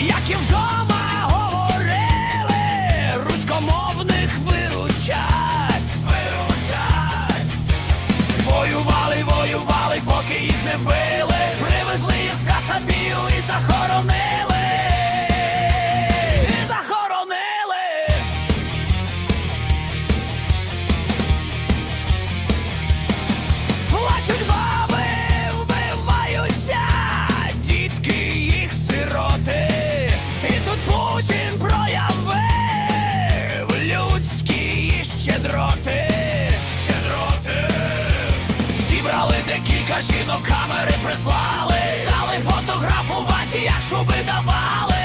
як і вдома говорили, руськомовних виручать, виручать, воювали, воювали, поки їх не били, привезли їх в кацапів і захоронили, захоронили. Жінок, камери прислали. Стали фотографувати, як шуби давали.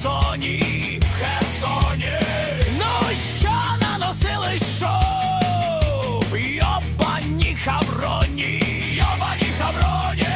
Херсоні, Херсоні, ну що наносили шоу? Йобані хавроні, йобані хавроні.